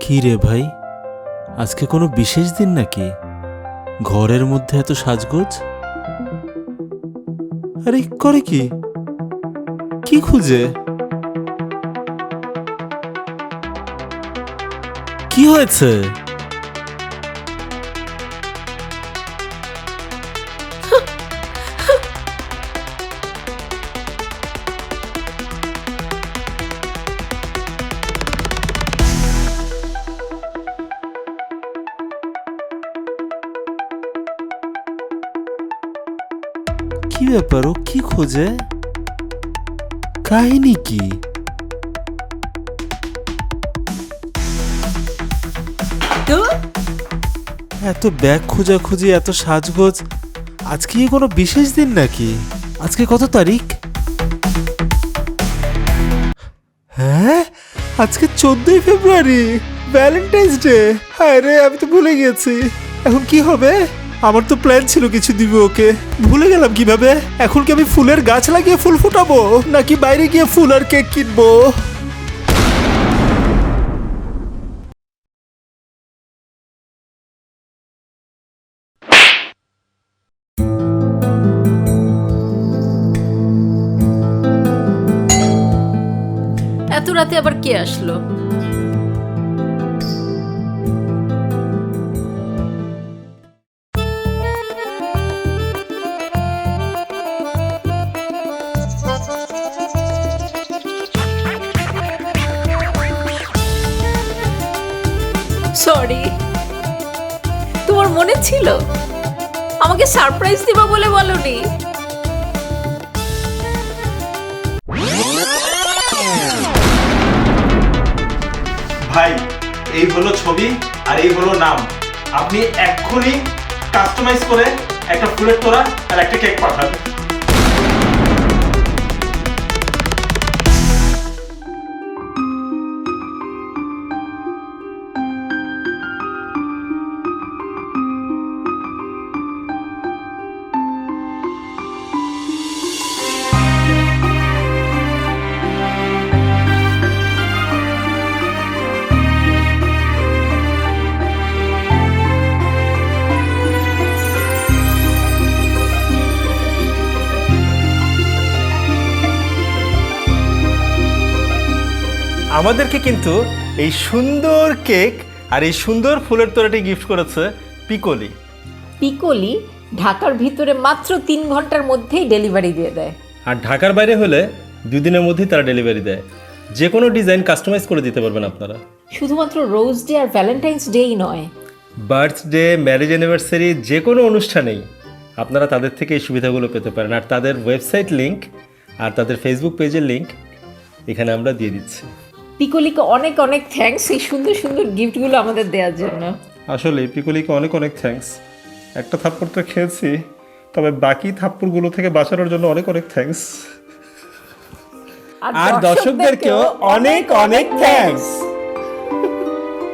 কি রে ভাই? আজকে কোনো বিশেষ দিন নাকি? ঘরের মধ্যে এত সাজগোজ? আরে করে কি? কি খুঁজে? কি হয়েছে? কি ব্যাপার ও কি খোঁজে? কাহিনী কি? তো? এত ব্যাগ খোঁজাখুঁজি এত সাজগোজ। আজকে কি কোনো বিশেষ দিন নাকি? আজকে কত তারিখ? হ্যাঁ আজকে চোদ্দই ফেব্রুয়ারি ভ্যালেন্টাইন্স ডে হ্যাঁ রে আমি তো ভুলে গেছি এখন কি হবে? আমার তো প্ল্যান ছিল কিছু দিবে ওকে। ভুলে গেলাম কীভাবে? এখন কি আমি ফুলের গাছ লাগিয়ে ফুল ফুটাবো? নাকি বাইরে গিয়ে ফুল আর কেক কিনবো? এত রাতে আবার কে আসলো? সরি তোমার মনে ছিল? আমাকে সারপ্রাইজ দিবা বলে বলনি? ভাই, এই হলো ছবি আর এই হলো নাম। আপনি এক্ষুনি কাস্টমাইজ করে একটা ফুলের তোড়া আর একটা কেক পাঠান। আমাদেরকে কিন্তু এই সুন্দর কেক আর এই সুন্দর ফুলের তোড়াটি গিফট করেছে পিকলি। পিকলি ঢাকার ভিতরে মাত্র তিন ঘণ্টার মধ্যেই ডেলিভারি দিয়ে দেয়। আর ঢাকার বাইরে হলে দুদিনের মধ্যেই তারা ডেলিভারি দেয়। যে কোনো ডিজাইন কাস্টমাইজ করে দিতে পারবেন আপনারা। শুধুমাত্র রোজ ডে আর ভ্যালেন্টাইন্স ডেই নয়। বার্থডে ম্যারেজ অ্যানিভার্সারি যে কোনো অনুষ্ঠানেই আপনারা তাদের থেকে এই সুবিধাগুলো পেতে পারেন। আর তাদের ওয়েবসাইট লিংক আর তাদের ফেসবুক পেজের লিংক এখানে আমরা দিয়ে দিচ্ছি। পিকলিকে অনেক অনেক থ্যাংকস এই সুন্দর সুন্দর গিফটগুলো আমাদের দেওয়ার জন্য। আসলে পিকলিকে অনেক অনেক থ্যাংকস একটা থাপ্পড় তো খেয়েছি তবে বাকি থাপ্পড়গুলো থেকে বাঁচানোর জন্য অনেক অনেক থ্যাংকস আর দর্শকদেরকেও অনেক অনেক থ্যাঙ্কস